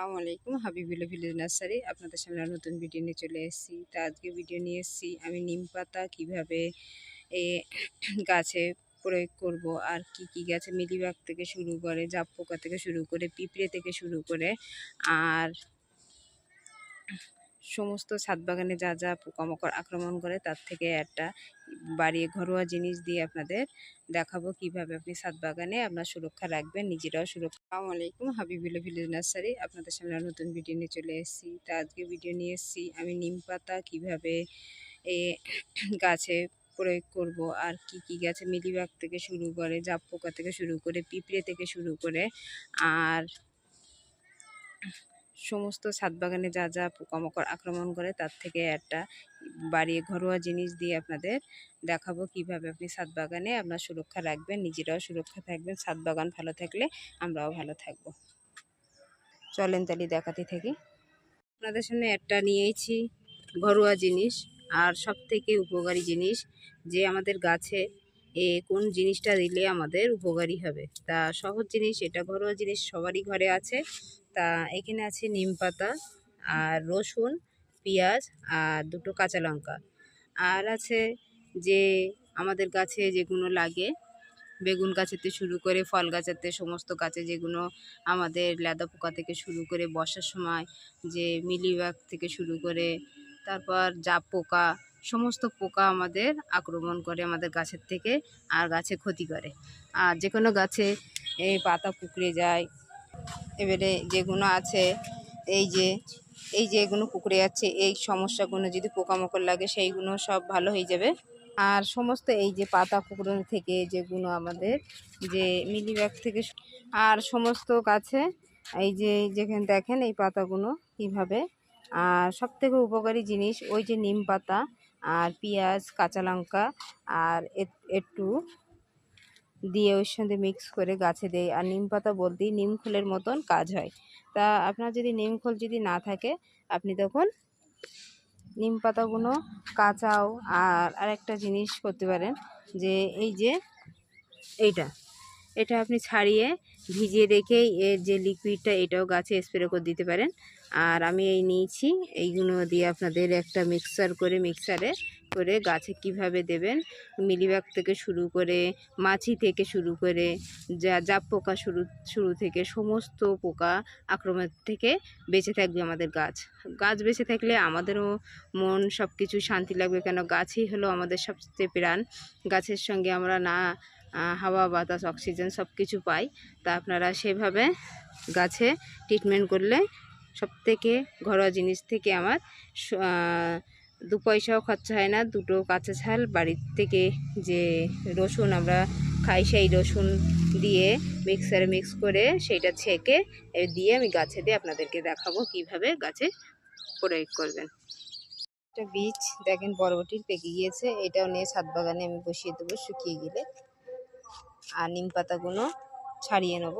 আসসালামু আলাইকুম, Habibullah village nursery আপনাদের সামনে নতুন ভিডিও নিয়ে চলে এসেছি। তা আজকে ভিডিও নিয়ে এসেছি আমি নিম পাতা কীভাবে এ গাছে প্রয়োগ করব আর কি কি গাছে মিলিবাগ থেকে শুরু করে জাপ পোকা থেকে শুরু করে, পিঁপড়ে থেকে শুরু করে আর সমস্ত ছাদ বাগানে যা যা পোকামাকড় আক্রমণ করে তার থেকে একটা বাড়িয়ে ঘরোয়া জিনিস দিয়ে আপনাদের দেখাবো কীভাবে আপনি ছাদ বাগানে আপনার সুরক্ষা রাখবেন, নিজেরাও সুরক্ষা আসসালামু আলাইকুম হাবিবুল্লা ভিলেজ নার্সারি। আপনাদের সামনে নতুন ভিডিও নিয়ে চলে এসেছি। তা আজকে ভিডিও নিয়ে এসেছি, আমি নিম পাতা কীভাবে এ গাছে প্রয়োগ করব আর কি কি গাছে মিলিবাগ থেকে শুরু করে জাপ পোকা থেকে শুরু করে, পিঁপড়ে থেকে শুরু করে, আর সমস্ত ছাদ বাগানে যা যা পোকামাকড় আক্রমণ করে তার থেকে একটা বাড়িয়ে ঘরোয়া জিনিস দিয়ে আপনাদের দেখাবো কীভাবে আপনি ছাদ বাগানে আপনার সুরক্ষা রাখবেন, নিজেরাও সুরক্ষা থাকবেন ছাদ বাগান ভালো থাকলে আমরাও ভালো থাকব। চলেন তালি দেখাতে থাকি। আপনাদের সামনে একটা নিয়েছি ঘরোয়া জিনিস আর সব থেকে উপকারী জিনিস যে আমাদের গাছে এ কোন জিনিসটা দিলে আমাদের উপকারী হবে। তা সহজ জিনিস, এটা ঘরোয়া জিনিস, সবারই ঘরে আছে। তা এখানে আছে নিম পাতা, আর রসুন, পেঁয়াজ, আর দুটো কাঁচা লঙ্কা। আর আছে যে আমাদের গাছে যেগুলো লাগে, বেগুন গাছেতে শুরু করে, ফল গাছেতে, সমস্ত গাছে যেগুলো আমাদের লেদা পোকা থেকে শুরু করে, বর্ষার সময় যে মিলিবাগ থেকে শুরু করে, তারপর জাপ পোকা, সমস্ত পোকা আমাদের আক্রমণ করে আমাদের গাছের থেকে, আর গাছে ক্ষতি করে। আর যে কোনো গাছে এই পাতা কুকড়ে যায় এবারে যেগুলো আছে, এই যে এই যে এগুলো কুকড়ে যাচ্ছে, এই সমস্যাগুলো যদি পোকামাকড় লাগে সেইগুলো সব ভালো হয়ে যাবে। আর সমস্ত এই যে পাতা কুকড়োনো থেকে যেগুলো আমাদের যে মিলিব্যাগ থেকে আর সমস্ত গাছে, এই যে, যেখানে দেখেন এই পাতাগুলো কীভাবে। আর সব থেকে উপকারী জিনিস ওই যে নিম পাতা, আর পেঁয়াজ, কাঁচা লঙ্কা, আর একটু দিয়ে ওর সঙ্গে মিক্স করে গাছে দেয় আর নিম পাতা বলতেই নিম খোলের মতন কাজ হয়। তা আপনার যদি নিম খোল যদি না থাকে, আপনি তখন নিম পাতাগুলো কাঁচাও আর আরেকটা জিনিস করতে পারেন যে এই যে এইটা। এটা আপনি ছাড়িয়ে ভিজিয়ে রেখেই এর যে লিকুইডটা এটাও গাছে স্প্রে করে দিতে পারেন। আর আমি এই নিয়েছি। এইগুলো দিয়ে আপনাদের একটা মিক্সার করে মিক্সারে করে গাছে কীভাবে দেবেন? মিলিবাগ থেকে শুরু করে, মাছি থেকে শুরু করে, যা, জাপ পোকা শুরু শুরু থেকে সমস্ত পোকা আক্রমণ থেকে বেঁচে থাকবে আমাদের গাছ। গাছ বেঁচে থাকলে আমাদেরও মন সব কিছু শান্তি লাগবে, কেন গাছই হলো আমাদের সবচেয়ে প্রাণ। গাছের সঙ্গে আমরা না হাওয়া, বাতাস, অক্সিজেন সব কিছু পাই, তা আপনারা সেভাবে গাছে ট্রিটমেন্ট করলে সব থেকে ঘরোয়া জিনিস থেকে আমার দু পয়সাও খরচা হয় না, দুটো কাঁচা ছাল বাড়ির থেকে যে রসুন আমরা খাই সেই রসুন দিয়ে মিক্সারে মিক্স করে সেইটা ছেঁকে দিয়ে আমি গাছে দিয়ে আপনাদেরকে দেখাবো কীভাবে গাছে প্রয়োগ করবেন। একটা বীজ, দেখেন বরবটির পেকে গিয়েছে, এটাও নিয়ে ছাদ বাগানে আমি বসিয়ে দেবো শুকিয়ে গেলে। আর নিম পাতাগুলো ছাড়িয়ে নেব।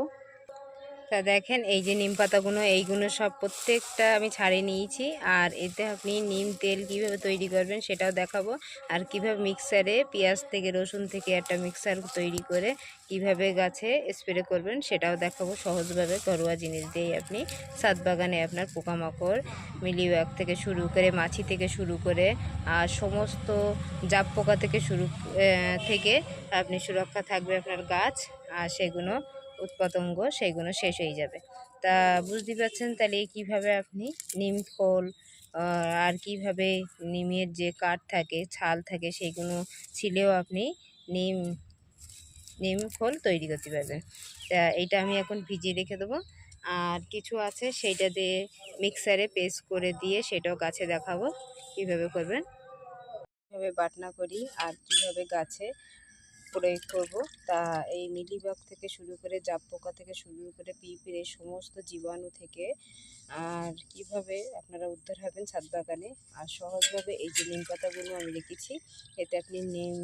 তা দেখেন, এই যে নিম পাতাগুলো এইগুলো সব প্রত্যেকটা আমি ছাড়িয়ে নিয়েছি। আর এতে আপনি নিম তেল কীভাবে তৈরি করবেন সেটাও দেখাবো। আর কীভাবে মিক্সারে পেঁয়াজ থেকে রসুন থেকে একটা মিক্সার তৈরি করে কীভাবে গাছে স্প্রে করবেন সেটাও দেখাবো। সহজভাবে ঘরোয়া জিনিস দিয়েই আপনি ছাদ বাগানে আপনার পোকামাকড় মিলিবাগ থেকে শুরু করে, মাছি থেকে শুরু করে, আর সমস্ত জাপ পোকা থেকে শুরু থেকে আপনি সুরক্ষা থাকবে আপনার গাছ। আর সেগুলো উৎপতঙ্গ সেইগুলো শেষ হয়ে যাবে। তা বুঝতে পারছেন তাহলে কীভাবে আপনি নিম খোল আর কীভাবে নিমের যে কাঠ থাকে, ছাল থাকে, সেইগুলো ছিলেও আপনি নিম নিম খোল তৈরি করতে পারবেন। তা এইটা আমি এখন ভিজিয়ে রেখে দেবো। আর কিছু আছে সেইটা দিয়ে মিক্সারে পেস্ট করে দিয়ে সেটাও গাছে দেখাবো। কীভাবে করবেন? কীভাবে বাটনা করি আর কীভাবে গাছে প্রয়োগ করব। তা এই মিলিবাগ থেকে শুরু করে জাপ পোকা থেকে শুরু করে পিঁপড়ে সমস্ত জীবাণু থেকে আর কীভাবে আপনারা উদ্ধার হবেন ছাদ বাগানে? আর সহজভাবে এই যে নিম পাতাগুলো আমি রেখেছি এতে আপনি নিম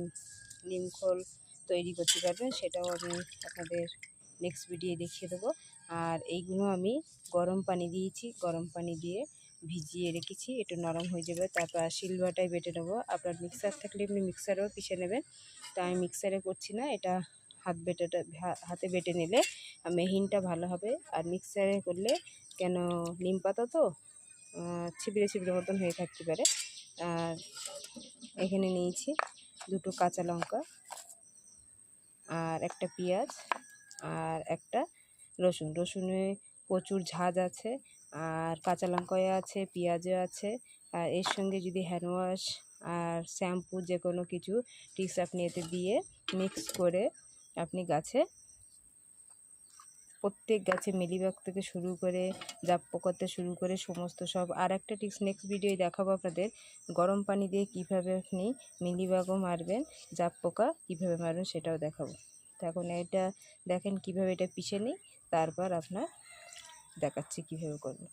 নিম খোল তৈরি করতে পারবেন, সেটাও আমি আপনাদের নেক্সট ভিডিও দেখিয়ে দেবো। আর এইগুলো আমি গরম পানি দিয়েছি, গরম পানি দিয়ে ভিজিয়ে রেখেছি একটু নরম হয়ে যাবে। তারপর শিলবাটায় বেটে নেব। আপনার মিক্সার থাকলে আপনি মিক্সারেও পিষে নেবেন। তা আমি মিক্সারে করছি না এটা হাত বেটেটা হাতে বেটে নিলে মেহিনটা ভালো হবে। আর মিক্সারে করলে কেন নিম পাতা তো আহ, ছিবড়ে ছিবড়ে মতন হয়ে থাকতে পারে। আর এখানে নিয়েছি দুটো কাঁচা লঙ্কা আর একটা পেঁয়াজ আর একটা রসুন। রসুনে প্রচুর ঝাঁজ আছে আর কাঁচা লঙ্কাও আছে, পেঁয়াজও আছে। আর এর সঙ্গে যদি হ্যান্ড ওয়াশ আর শ্যাম্পু যে কোনো কিছু, টিক্স আপনি এতে দিয়ে মিক্স করে আপনি গাছে, প্রত্যেক গাছে মিলিবাগ থেকে শুরু করে জাপ পোকাতে শুরু করে সমস্ত সব। আর একটা টিক্স নেক্সট ভিডিও দেখাবো আপনাদের, গরম পানি দিয়ে কীভাবে আপনি মিলিবাগও মারবেন জাপ পোকা কীভাবে মারবেন সেটাও দেখাবো। তো এখন এটা দেখেন কীভাবে এটা পিষে নিই, তারপর আপনার দেখাচ্ছি কীভাবে করবেন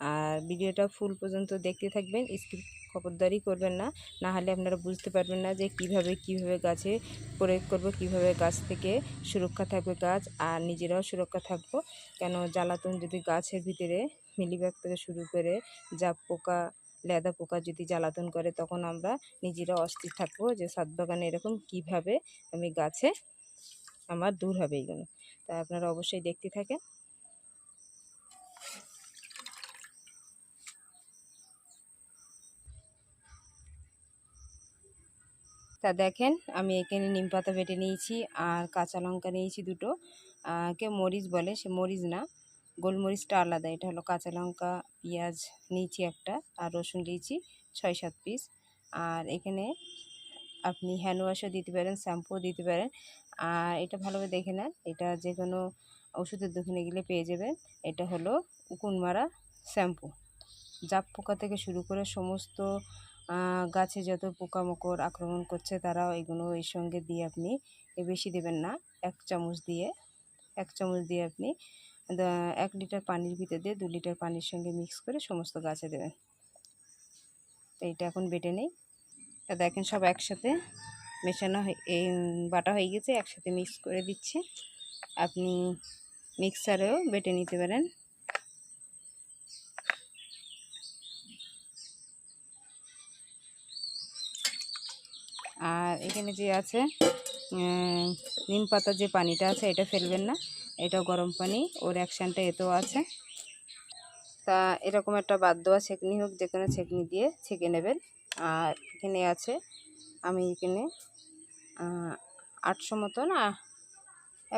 আর ভিডিওটা ফুল পর্যন্ত দেখতে থাকবেন, স্কিপ খবরদারি করবেন না না হলে আপনারা বুঝতে পারবেন না যে কীভাবে কীভাবে গাছে প্রয়োগ করব, কীভাবে গাছ থেকে সুরক্ষা থাকবে গাছ আর নিজেরাও সুরক্ষা থাকব। কেন জ্বালাতন যদি গাছের ভিতরে মিলিবাগ থেকে শুরু করে জাপ পোকা, লেদা পোকা যদি জ্বালাতন করে, তখন আমরা নিজেরা অস্থির থাকব যে সাত বাগানে এরকম কীভাবে আমি গাছে আমার দূর হবে এইগুলো তা আপনারা অবশ্যই দেখতে থাকেন। তা দেখেন, আমি এখানে নিম পাতা বেটে নিয়েছি আর কাঁচা লঙ্কা নিয়েছি দুটো। কেউ মরিচ বলে, সে মরিচ না, গোলমরিচটা আলাদা। এটা হলো কাঁচা লঙ্কা, পেঁয়াজ নিয়েছি একটা আর রসুন নিয়েছি ছয়, সাত পিস আর এখানে আপনি হ্যান্ড ওয়াশও দিতে পারেন শ্যাম্পুও দিতে পারেন। আর এটা ভালোভাবে দেখে নেন, এটা যে কোনো ওষুধের দোকানে গেলে পেয়ে যাবেন। এটা হলো উকুন মারা শ্যাম্পু জাপ পোকা থেকে শুরু করে সমস্ত গাছে যত পোকামাকড় আক্রমণ করছে, তারাও এগুলো এর সঙ্গে দিয়ে আপনি বেশি দেবেন না। এক চামচ দিয়ে, এক চামচ দিয়ে আপনি এক লিটার পানির ভিতর দিয়ে দু লিটার পানির সঙ্গে মিক্স করে সমস্ত গাছে দেবেন। তো এটা এখন বেটে নেই। তা দেখেন সব একসাথে মেশানো এই বাটা হয়ে গেছে, একসাথে মিক্স করে দিচ্ছি। আপনি মিক্সারেও বেটে নিতে পারেন। আর এখানে যে আছে নিম পাতার যে পানিটা আছে, এটা ফেলবেন না। এটা গরম পানি, ওর অ্যাকশানটা এতেও আছে। তা এরকম একটা বাদ দেওয়া ছেঁকনি হোক, যে কোনো ছেঁকনি দিয়ে ছেঁকে নেবেন। আর এখানে আছে, আমি এখানে আটশো মতন আ-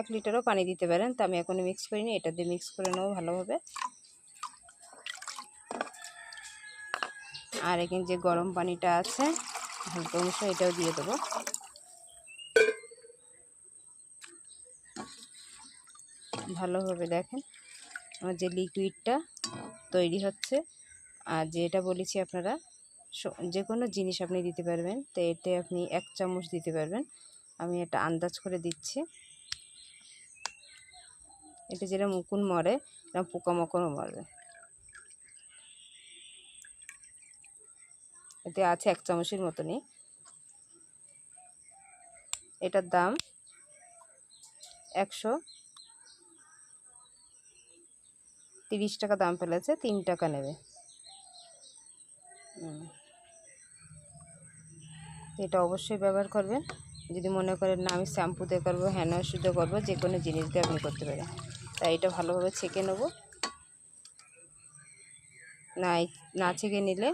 এক লিটারও পানি দিতে পারেন। তা আমি এখনই মিক্স করিনি, এটা দিয়ে মিক্স করে নেব ভালোভাবে। আর এখানে যে গরম পানিটা আছে হালকা অংশ এটাও দিয়ে দেবো। ভালোভাবে দেখেন আমার যে লিকুইডটা তৈরি হচ্ছে, আর যেটা বলেছি আপনারা যে কোনো জিনিস আপনি দিতে পারবেন, তো এতে আপনি এক চামচ দিতে পারবেন। আমি এটা আন্দাজ করে দিচ্ছি। এটা যেটা মুকুন মরে, এরকম পোকামাকড়ও মরবে। এতে আছে এক চামচের মতনই। এটার দাম একশো তিরিশ টাকা দাম ফেলেছে, তিন টাকা নেবে। এটা অবশ্যই ব্যবহার করবেন। যদি মনে করেন না, আমি শ্যাম্পু দিয়ে করব, হ্যান্ড ওয়াশ দিয়ে করব, যে কোনো জিনিস দিয়ে আপনি করতে পারেন। তাই এটা ভালোভাবে ছেঁকে নেব। না না ছেঁকে নিলে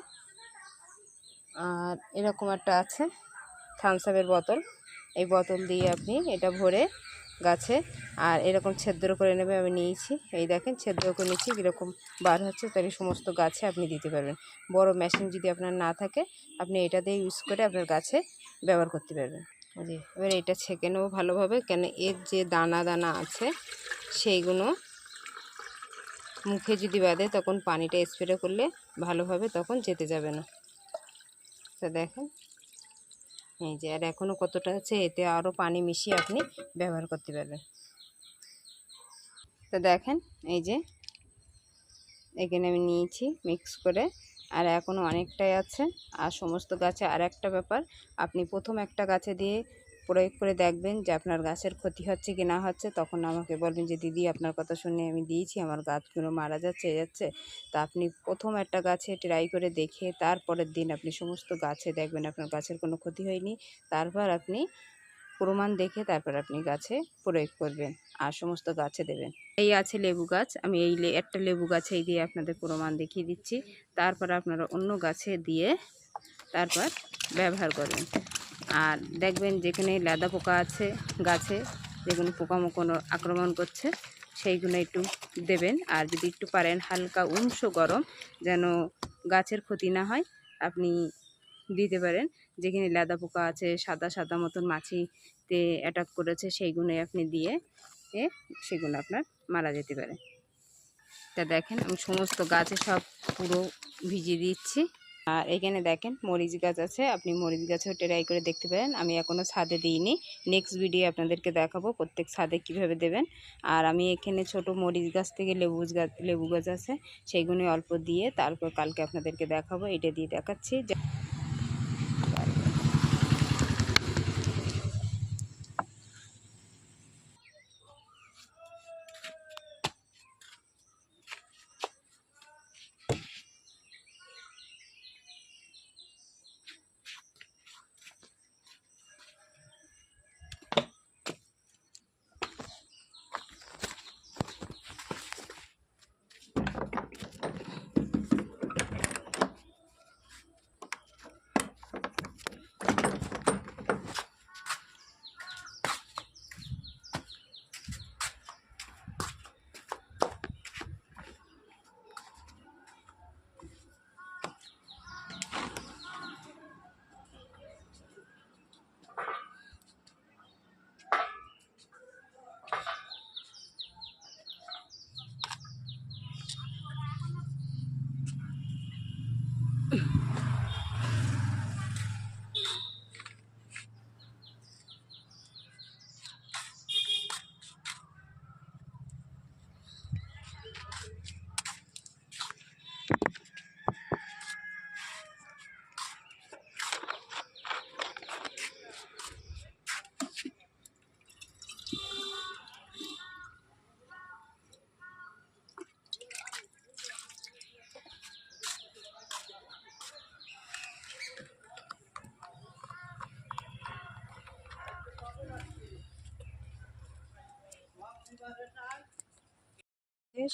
আর এরকম একটা আছে থামস আপের বোতল। এই বোতল দিয়ে আপনি এটা ভরে গাছে, আর এরকম ছেদ্র করে নেবে, আমি নিয়েছি। এই দেখেন, ছেদ্র করে নিচ্ছি কীরকম বার হচ্ছে, তাহলে সমস্ত গাছে আপনি দিতে পারবেন। বড় মেশিন যদি আপনার না থাকে, আপনি এটা দিয়ে ইউজ করে আপনার গাছে ব্যবহার করতে পারবেন। জি এবার এটা ছেঁকে নেব ভালোভাবে, কেন এর যে দানা দানা আছে, সেইগুলো মুখে যদি বাঁধে, তখন পানিটা স্প্রে করলে ভালোভাবে তখন যেতে যাবে না। তো দেখেন। এই যে, আর এখনও কতটা আছে, এতে আরও পানি মিশিয়ে আপনি ব্যবহার করতে পারবেন। তো দেখেন, এই যে, এখানে আমি নিয়েছি মিক্স করে। আর এখনও অনেকটাই আছে। আর সমস্ত গাছে আর একটা ব্যাপার, আপনি প্রথম একটা গাছে দিয়ে প্রয়োগ করে দেখবেন যে আপনার গাছের ক্ষতি হচ্ছে কি না হচ্ছে। তখন আমাকে বলবেন যে, দিদি, আপনার কথা শুনে আমি দিয়েছি, আমার গাছগুলো মারা যাচ্ছে, এ যাচ্ছে। তা আপনি প্রথম একটা গাছে ট্রাই করে দেখে, তারপরের দিন আপনি সমস্ত গাছে দেখবেন আপনার গাছের কোনো ক্ষতি হয়নি। তারপর আপনি প্রমাণ দেখে তারপর আপনি গাছে প্রয়োগ করবেন আর সমস্ত গাছে দেবেন। এই আছে লেবু গাছ। আমি এই একটা লেবু গাছে দিয়ে আপনাদের প্রমাণ দেখিয়ে দিচ্ছি। তারপর আপনারা অন্য গাছে দিয়ে তারপর ব্যবহার করবেন। আর দেখবেন যেখানে লেদা পোকা আছে গাছে, যেগুলো পোকামাকড় আক্রমণ করছে, সেইগুলো একটু দেবেন। আর যদি একটু পারেন হালকা উংশ গরম, যেন গাছের ক্ষতি না হয়, আপনি দিতে পারেন। যেখানে লেদা পোকা আছে, সাদা সাদা মতন মাছিতে অ্যাটাক করেছে, সেইগুলোই আপনি দিয়ে, এ সেগুলো আপনার মারা যেতে পারে। তা দেখেন, আমি সমস্ত গাছে সব পুরো ভিজিয়ে দিচ্ছি। আর এখানে দেখেন মরিচ গাছ আছে, আপনি মরিচ গাছেও ট্রাই করে দেখতে পারেন। আমি এখনও ছাদে দিইনি। নেক্সট ভিডিও আপনাদেরকে দেখাবো প্রত্যেক ছাদে কীভাবে দেবেন। আর আমি এখানে ছোট মরিচ গাছ থেকে লেবু গাছ লেবু গাছ আছে সেইগুলো অল্প দিয়ে তারপর কালকে আপনাদেরকে দেখাবো। এটা দিয়ে দেখাচ্ছি।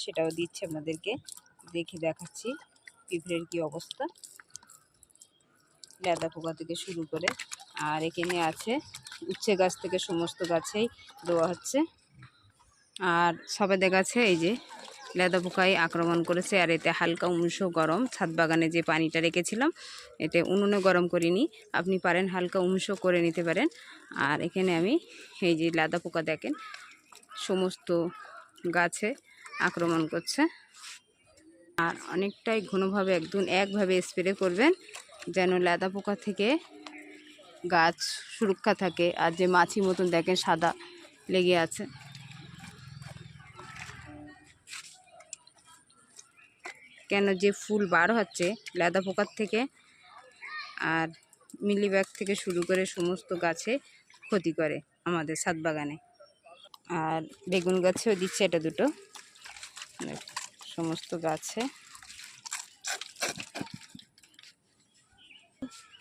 সেটাও দিচ্ছে আপনাদেরকে দেখে দেখাচ্ছি পিঁপড়ের কি অবস্থা। লেদা পোকা থেকে শুরু করে। আর এখানে আছে উচ্ছে গাছ থেকে সমস্ত গাছেই দেওয়া হচ্ছে। আর সবেদা গাছে এই যে লেদা পোকায় আক্রমণ করেছে। আর এতে হালকা উংশ গরম। ছাদ বাগানে যে পানিটা রেখেছিলাম, এতে উনুনে গরম করিনি। আপনি পারেন হালকা উংশ করে নিতে পারেন। আর এখানে আমি এই যে লেদা পোকা দেখেন, সমস্ত গাছে আক্রমণ করছে। আর অনেকটাই ঘনভাবে একদম একভাবে স্প্রে করবেন, যেন লেদা পোকা থেকে গাছ সুরক্ষা থাকে। আর যে মাছি মতন দেখেন সাদা লেগে আছে। কেন যে ফুল বার হচ্ছে লেদা পোকার থেকে আর মিলিব্যাগ থেকে শুরু করে সমস্ত গাছে ক্ষতি করে আমাদের ছাদ বাগানে। আর বেগুন গাছেও দিচ্ছে এটা দুটো। সমস্ত গাছে।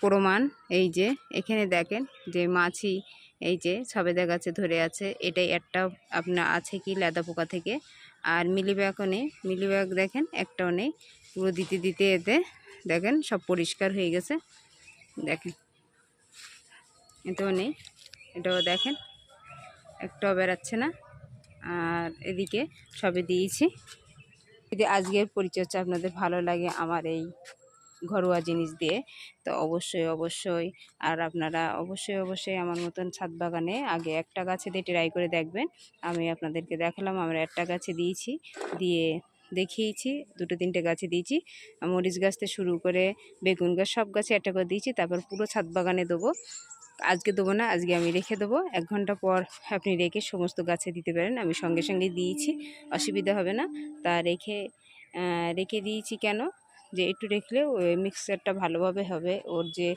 প্রমাণ, এই যে, এখানে দেখেন যে মাছি, এই যে, সবেদা গাছে ধরে আছে। এটাই একটা আপনার আছে কি লেদা পোকা থেকে। আর মিলিব্যাগও নেই। মিলিব্যাগ দেখেন, একটাও নেই। পুরো দিতে দিতে এতে দেখেন সব পরিষ্কার হয়ে গেছে। দেখেন এটাও নেই। এটাও দেখেন, একটাও বেরাচ্ছে না। আর এদিকে সবে দিয়েছি। যদি আজকের পরিচর্যা আপনাদের ভালো লাগে আমার এই ঘরোয়া জিনিস দিয়ে, তো অবশ্যই অবশ্যই। আর আপনারা অবশ্যই অবশ্যই আমার মতন ছাদ বাগানে আগে একটা গাছে দিয়ে ট্রাই করে দেখবেন। আমি আপনাদেরকে দেখালাম, আমরা একটা গাছে দিয়েছি, দিয়ে দেখিয়েছি, দুটো তিনটে গাছে দিয়েছি। মরিচ গাছ থেকে শুরু করে বেগুন গাছ, সব গাছে একটা করে দিয়েছি, তারপর পুরো ছাদ বাগানে দেবো। আজকে দেবো না, আজকে আমি রেখে দেবো। এক ঘণ্টা পর আপনি রেখে সমস্ত গাছে দিতে পারেন, আমি সঙ্গে সঙ্গে দিয়েছি, অসুবিধা হবে না। তা রেখে রেখে দিয়েছি কেন? যে একটু রেখলে ওই মিক্সারটা ভালোভাবে হবে, ওর যে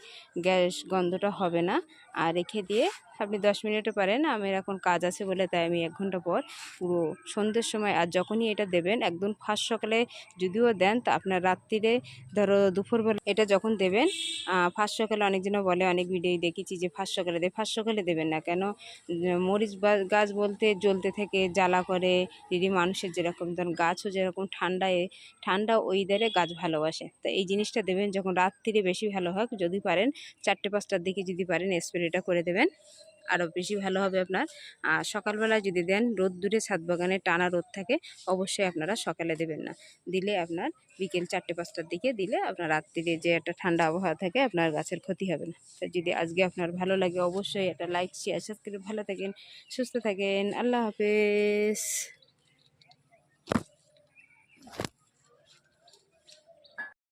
গ্যাস গন্ধটা হবে না। আর রেখে দিয়ে আপনি দশ মিনিটও পারেন, আমার এখন কাজ আছে বলে তাই আমি এক ঘণ্টা পর পুরো সন্ধ্যের সময়, আর যখনই এটা দেবেন, একদম ফার্স্ট সকালে যদিও দেন, তা আপনার রাত্রিরে ধরো দুপুরবেলা এটা যখন দেবেন ফার্স্ট সকালে অনেকজনে বলে, অনেক ভিডিও দেখেছি যে ফার্স্ট সকালে দেয় ফার্স্ট সকালে দেবেন না। কেন? মরিচ গাছ বলতে জ্বলতে থেকে, জ্বালা করে দিদি মানুষের যেরকম, ধরুন গাছও যেরকম ঠান্ডায়, ঠান্ডা ওয়েদারে গাছ ভালোবাসে। তো এই জিনিসটা দেবেন যখন রাত্রিরে বেশি ভালো হোক, যদি পারেন চারটে, পাঁচটার দিকে যদি পারেন স্প্রেটা করে দেবেন। আরও বেশি ভালো হবে আপনার। আর সকালবেলা যদি দেন, রোদ দূরে ছাদ বাগানে টানা রোদ থাকে, অবশ্যই আপনারা সকালে দেবেন না। দিলে আপনার বিকেল চারটে, পাঁচটার দিকে দিলে আপনার রাত্রিরে যে একটা ঠান্ডা আবহাওয়া থাকে, আপনার গাছের ক্ষতি হবে না। তো যদি আজকে আপনার ভালো লাগে, অবশ্যই একটা লাইক শেয়ার সাবস্ক্রাইব ভালো থাকেন, সুস্থ থাকেন, আল্লাহ হাফেজ।